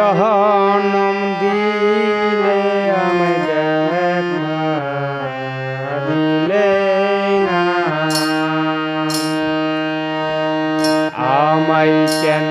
জহনম দিলে আমি দেখা দিলে না। আমায় কেন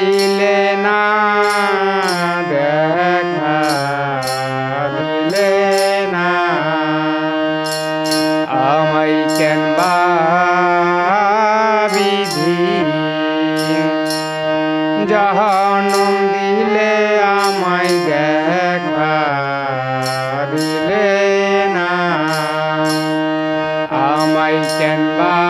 দিলে না দেখা দিলে না। আমায় কেন বিধি? জাহানম দিলে আমায় আমায় কেন বা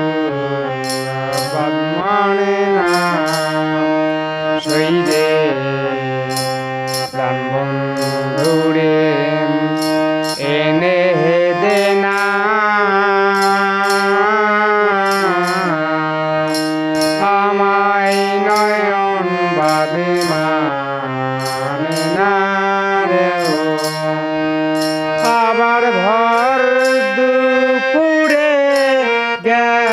নয়ন বাদে মানে না আবার ভর দুপুরে গেছে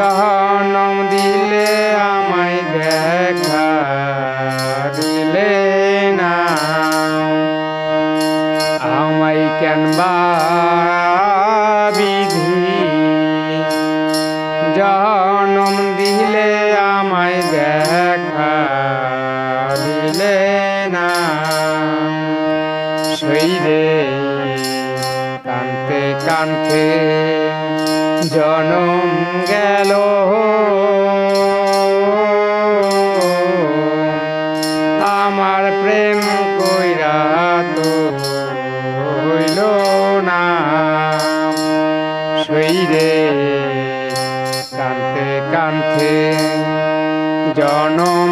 জহনম দিলে আমায় দেখা, দিলে না। আমায় কেন বিধি? জনম দিলে আমায় দেখা, দিলে না। শৈরে কান্তে কান্তে জনম গেল। আমার প্রেম কইরা তো হইল না। শৈরে কান্তে কান্তে জনম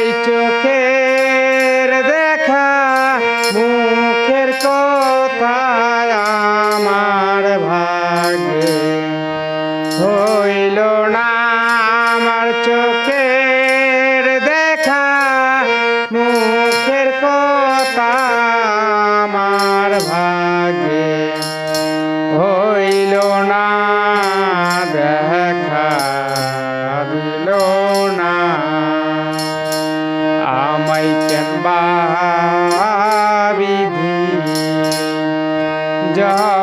আমায় চোখের দেখা মুখের কথায় আমার ভাগে হইল না আমার চোখের Yeah.